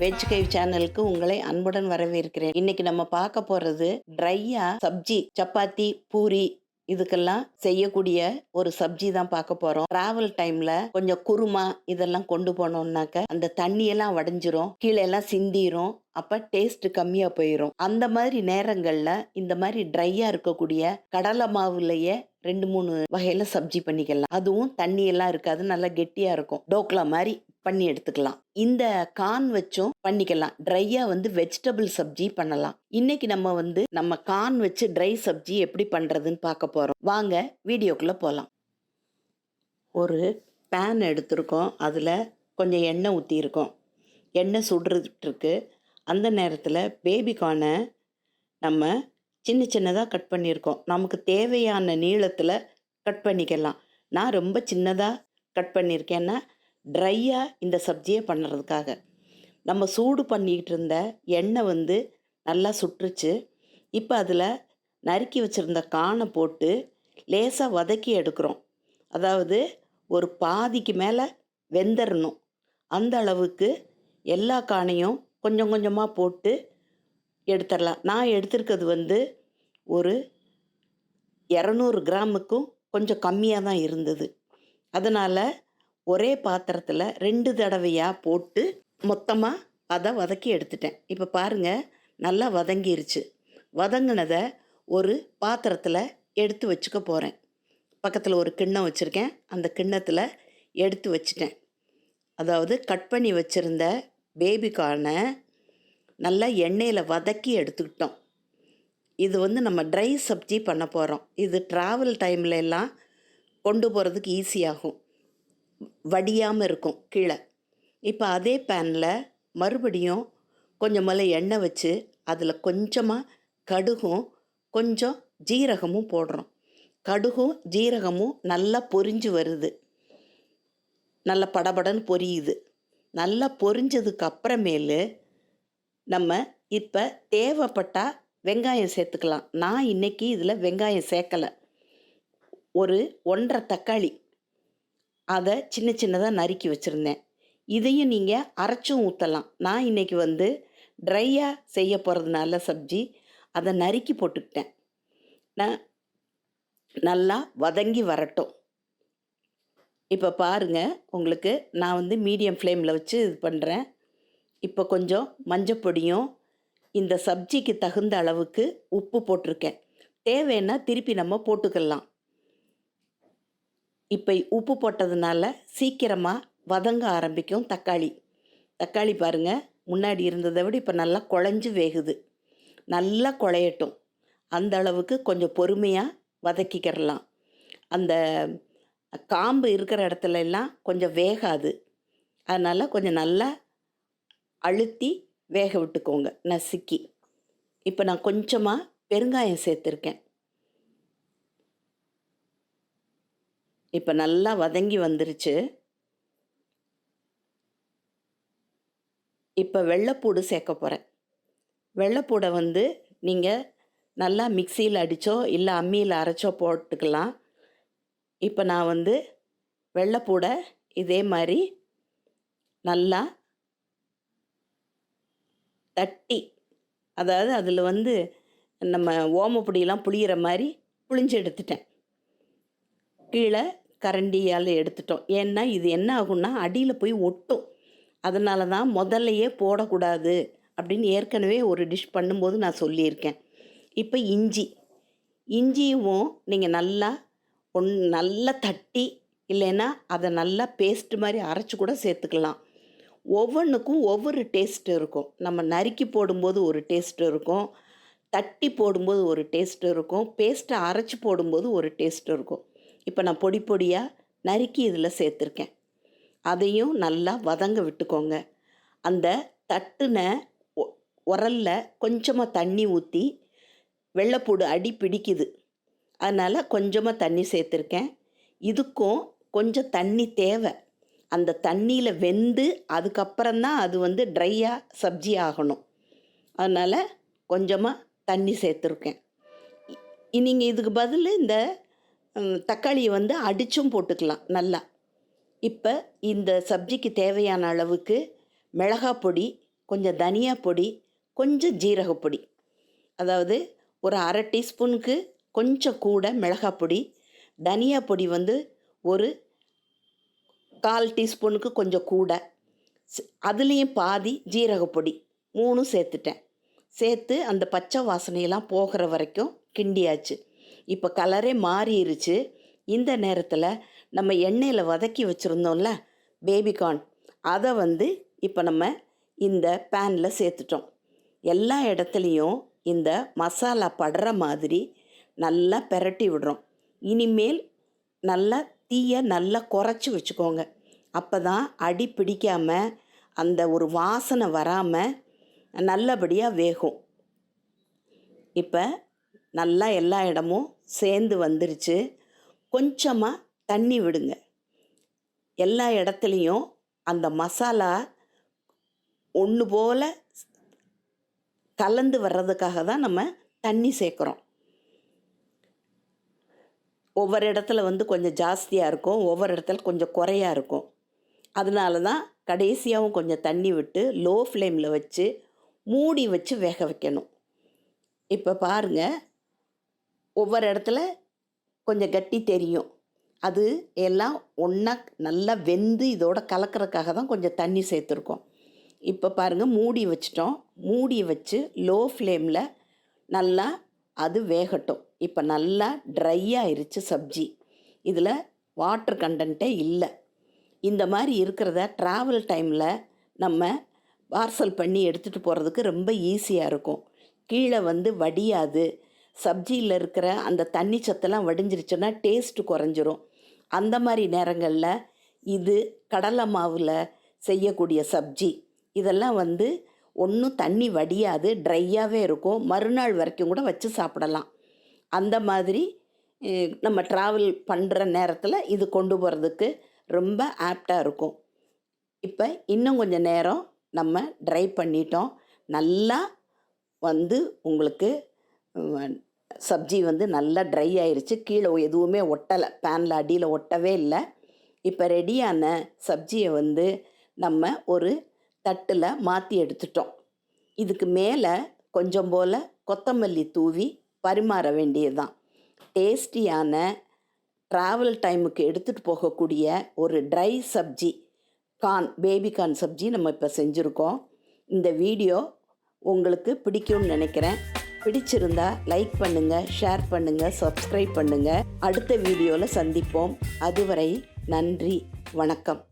Veg கைவ் சேனலுக்கு உங்களை அன்புடன் வரவேற்கிறேன். இன்னைக்கு நம்ம பார்க்க போறது ட்ரையா சப்ஜி சப்பாத்தி பூரி இதுக்கெல்லாம் செய்யக்கூடிய ஒரு சப்ஜி தான் பார்க்க போறோம். டிராவல் டைம்ல கொஞ்சம் குருமா இதெல்லாம் கொண்டு போனோம்னாக்க அந்த தண்ணியெல்லாம் வடைஞ்சிரும் கீழே எல்லாம் சிந்திரும். அப்ப டேஸ்ட் கம்மியா போயிடும் அந்த மாதிரி நேரங்கள்ல இந்த மாதிரி ட்ரையா இருக்கக்கூடிய கடலை மாவுலயே ரெண்டு மூணு வகையில சப்ஜி பண்ணிக்கலாம். அதுவும் தண்ணி எல்லாம் இருக்காது நல்லா கெட்டியா இருக்கும். டோக்லா மாதிரி பண்ணி எடுத்துக்கலாம். இந்த கார்ன் வச்சும் பண்ணிக்கலாம். ட்ரையா வந்து வெஜிடபிள் சப்ஜி பண்ணலாம். இன்னைக்கு நம்ம வந்து நம்ம கார்ன் வச்சு ட்ரை சப்ஜி எப்படி பண்றதுன்னு பார்க்க போறோம். வாங்க வீடியோக்குள்ள போகலாம் ஒரு பேன் எடுத்திருக்கோம். அதில் கொஞ்சம் எண்ணெய் ஊற்றிருக்கோம் எண்ணெய் சுடுறதுக்கு அந்த நேரத்தில் பேபி நம்ம சின்ன சின்னதாக கட் பண்ணியிருக்கோம். நமக்கு தேவையான நீளத்தில் கட் பண்ணிக்கலாம். நான் ரொம்ப சின்னதாக கட் பண்ணியிருக்கேன்னா ட்ரையாக இந்த சப்ஜியை பண்ணுறதுக்காக நம்ம சூடு பண்ணிக்கிட்டு இருந்த எண்ணெய் வந்து நல்லா சுட்டுருச்சு இப்போ அதில் நறுக்கி வச்சுருந்த கானை போட்டு லேசாக வதக்கி எடுக்கிறோம். அதாவது ஒரு பாதிக்கு மேலே வெந்தரணும். அந்த அளவுக்கு எல்லா காணையும் கொஞ்சம் கொஞ்சமாக போட்டு எடுத்துடலாம். நான் எடுத்திருக்கிறது வந்து ஒரு இரநூறு கிராமுக்கும் கொஞ்சம் கம்மியாக தான் இருந்தது. அதனால் ஒரே பாத்திரத்தில் ரெண்டு தடவையாக போட்டு மொத்தமாக அதை வதக்கி எடுத்துட்டேன். இப்போ பாருங்கள் நல்லா வதங்கிருச்சு. வதங்கினதை ஒரு பாத்திரத்தில் எடுத்து வச்சுக்க போகிறேன் பக்கத்தில் ஒரு கிண்ணம் வச்சுருக்கேன். அந்த கிண்ணத்தில் எடுத்து வச்சிட்டேன். அதாவது கட் பண்ணி வச்சுருந்த பேபிகார்னை நல்லா எண்ணெயில் வதக்கி எடுத்துக்கிட்டோம். இது வந்து நம்ம ட்ரை சப்ஜி பண்ண போகிறோம் இது ட்ராவல் டைம்ல எல்லாம் கொண்டு போகிறதுக்கு ஈஸியாகும் வடியாமல் இருக்கும் கீழே. இப்போ அதே பேனில் மறுபடியும் கொஞ்சம் மேலே எண்ணெய் வச்சு அதில் கொஞ்சமாக கடுகும் கொஞ்சம் ஜீரகமும் போடுறோம். கடுகும் ஜீரகமும் நல்லா பொரிஞ்சு வருது. நல்லா படபடன்னு பொரியுது. நல்லா பொரிஞ்சதுக்கு அப்புறமேலு நம்ம இப்போ தேவைப்பட்டால் வெங்காயம் சேர்த்துக்கலாம். நான் இன்றைக்கி இதில் வெங்காயம் சேர்க்கலை. ஒரு ஒன்றரை தக்காளி. அதை சின்ன சின்னதாக நறுக்கி வச்சுருந்தேன். இதையும் நீங்கள் அரைச்சும் ஊற்றலாம் நான் இன்னைக்கு வந்து ட்ரையாக செய்ய போகிறதுனால சப்ஜி. அதை நறுக்கி போட்டுக்கிட்டேன். நான் நல்லா வதங்கி வரட்டும். இப்போ பாருங்கள் உங்களுக்கு நான் வந்து மீடியம் ஃப்ளேமில் வச்சு இது பண்ணுறேன் இப்போ கொஞ்சம் மஞ்சப்பொடியும் இந்த சப்ஜிக்கு தகுந்த அளவுக்கு உப்பு போட்டிருக்கேன். தேவைன்னா திருப்பி நம்ம போட்டுக்கலாம். இப்போ உப்பு போட்டதுனால சீக்கிரமாக வதங்க ஆரம்பிக்கும் தக்காளி. தக்காளி பாருங்கள் முன்னாடி இருந்ததை விட இப்போ நல்லா குழஞ்சு வேகுது. நல்லா குழையட்டும். அந்த அளவுக்கு கொஞ்சம் பொறுமையாக வதக்கிக்கிறலாம் அந்த காம்பு இருக்கிற இடத்துல எல்லாம் கொஞ்சம் வேகாது. அதனால் கொஞ்சம் நல்லா அழுத்தி வேக விட்டுக்கோங்க நசுக்கி. இப்போ நான் கொஞ்சமாக பெருங்காயம் சேர்த்துருக்கேன். இப்போ நல்லா வதங்கி வந்துருச்சு. இப்போ வெள்ளைப்பூடு சேர்க்க போகிறேன் வெள்ளைப்பூடை வந்து நீங்கள் நல்லா மிக்சியில் அடித்தோ இல்லை அம்மியில் அரைச்சோ போட்டுக்கலாம். இப்போ நான் வந்து வெள்ளைப்பூடை இதே மாதிரி நல்லா தட்டி அதாவது அதில் வந்து நம்ம ஓமப்பொடியெல்லாம் புளியிற மாதிரி புளிஞ்சு எடுத்துட்டேன். கீழே கரண்டியால் எடுத்துட்டோம். ஏன்னா இது என்ன ஆகும்னா அடியில் போய் ஒட்டும். அதனால தான் முதல்லையே போடக்கூடாது அப்படின்னு ஏற்கனவே ஒரு டிஷ் பண்ணும்போது நான் சொல்லியிருக்கேன். இப்போ இஞ்சி. இஞ்சியும் நீங்கள் நல்லா ஒன் நல்லா தட்டி இல்லைன்னா அதை நல்லா பேஸ்ட் மாதிரி அரைச்சி கூட சேர்த்துக்கலாம். ஒவ்வொன்றுக்கும் ஒவ்வொரு டேஸ்ட் இருக்கும். நம்ம நறுக்கி போடும்போது ஒரு டேஸ்ட் இருக்கும். தட்டி போடும்போது ஒரு டேஸ்ட் இருக்கும். பேஸ்ட்டை அரைச்சி போடும்போது ஒரு டேஸ்ட் இருக்கும். இப்போ நான் பொடி பொடியாக நறுக்கி இதில் சேர்த்துருக்கேன். அதையும் நல்லா வதங்க விட்டுக்கோங்க. அந்த தட்டுன ஒ- கொஞ்சமாக தண்ணி ஊற்றி வெள்ளைப்பூடு அடி பிடிக்குது. அதனால் கொஞ்சமாக தண்ணி சேர்த்துருக்கேன். இதுக்கும் கொஞ்சம் தண்ணி தேவை. அந்த தண்ணியில் வெந்து அதுக்கப்புறம்தான் அது வந்து ட்ரையாக சப்ஜி ஆகணும். அதனால் கொஞ்சமாக தண்ணி சேர்த்துருக்கேன். நீங்கள் இதுக்கு பதில் இந்த தக்காளியை வந்து அடித்தும் போட்டுக்கலாம் நல்லா. இப்போ இந்த சப்ஜிக்கு தேவையான அளவுக்கு மிளகாய் பொடி கொஞ்சம் தனியா பொடி கொஞ்சம் ஜீரகப்பொடி அதாவது ஒரு அரை டீஸ்பூனுக்கு கொஞ்சம் கூட மிளகாய் பொடி தனியா பொடி வந்து ஒரு கால் டீஸ்பூனுக்கு கொஞ்சம் கூட. அதுலேயும் பாதி ஜீரகப்பொடி மூணும் சேர்த்துட்டேன். சேர்த்து அந்த பச்சை வாசனையெல்லாம் போகிற வரைக்கும் கிண்டியாச்சு. இப்போ கலரே மாறிடுச்சு இந்த நேரத்தில் நம்ம எண்ணெயில் வதக்கி வச்சுருந்தோம்ல பேபிகார்ன் அதை வந்து இப்போ நம்ம இந்த பேனில் சேர்த்துட்டோம். எல்லா இடத்துலையும் இந்த மசாலா படுற மாதிரி நல்லா பெரட்டி விடுறோம். இனிமேல் நல்லா தீயை நல்லா குறைச்சி வச்சுக்கோங்க. அப்போ தான் அடி பிடிக்காமல் அந்த ஒரு வாசனை வராமல் நல்லபடியாக வேகும். இப்போ நல்லா எல்லா இடமும் சேர்ந்து வந்துருச்சு. கொஞ்சமாக தண்ணி விடுங்க. எல்லா இடத்துலையும் அந்த மசாலா ஒன்று போல் கலந்து வர்றதுக்காக தான் நம்ம தண்ணி சேர்க்குறோம். ஒவ்வொரு இடத்துல வந்து கொஞ்சம் ஜாஸ்தியாக இருக்கும் ஒவ்வொரு இடத்துல கொஞ்சம் குறையாக இருக்கும். அதனால தான் கடைசியாகவும் கொஞ்சம் தண்ணி விட்டு லோ ஃப்ளேமில் வச்சு மூடி வச்சு வேக வைக்கணும். இப்போ பாருங்க ஒவ்வொரு இடத்துல கொஞ்சம் கட்டி தெரியும். அது எல்லாம் ஒன்றா நல்லா வெந்து இதோட கலக்கிறதுக்காக தான் கொஞ்சம் தண்ணி சேர்த்துருக்கோம். இப்போ பாருங்கள் மூடி வச்சிட்டோம். மூடி வச்சு லோ ஃப்ளேமில் நல்லா அது வேகட்டும். இப்போ நல்லா ட்ரை சப்ஜி. இதில் வாட்டர் கண்டென்ட்டே இல்லை. இந்த மாதிரி இருக்கிறத ட்ராவல் டைமில் நம்ம பார்சல் பண்ணி எடுத்துகிட்டு போகிறதுக்கு ரொம்ப ஈஸியாக இருக்கும். கீழே வந்து வடியாது. சப்ஜியில் இருக்கிற அந்த தண்ணி சத்தெல்லாம் வடிஞ்சிருச்சுன்னா டேஸ்ட்டு குறைஞ்சிரும். அந்த மாதிரி நேரங்களில் இது கடலை மாவில் செய்யக்கூடிய சப்ஜி. இதெல்லாம் வந்து ஒன்றும் தண்ணி வடியாது ட்ரையாகவே இருக்கும். மறுநாள் வரைக்கும் கூட வச்சு சாப்பிடலாம். அந்த மாதிரி நம்ம ட்ராவல் பண்ணுற நேரத்தில் இது கொண்டு போகிறதுக்கு ரொம்ப ஆப்டாக இருக்கும். இப்போ இன்னும் கொஞ்சம் நேரம் நம்ம ட்ரை பண்ணிட்டோம். நல்லா வந்து உங்களுக்கு சப்ஜி வந்து நல்லா ட்ரை ஆயிடுச்சு கீழே எதுவுமே ஒட்டலை. பேனில் அடியில் ஒட்டவே இல்லை. இப்போ ரெடியான சப்ஜியை வந்து நம்ம ஒரு தட்டில் மாற்றி எடுத்துட்டோம். இதுக்கு மேலே கொஞ்சம் போல் கொத்தமல்லி தூவி பரிமாற வேண்டியதுதான். டேஸ்டியான ட்ராவல் டைமுக்கு எடுத்துகிட்டு போகக்கூடிய ஒரு dry sabzi corn baby corn sabzi நம்ம இப்போ செஞ்சுருக்கோம். இந்த வீடியோ உங்களுக்கு பிடிக்கும்னு நினைக்கிறேன். பிடிச்சிருந்தா லைக் பண்ணுங்கள் ஷேர் பண்ணுங்கள் சப்ஸ்கிரைப் பண்ணுங்கள் அடுத்த வீடியோவில் சந்திப்போம். அதுவரை நன்றி வணக்கம்.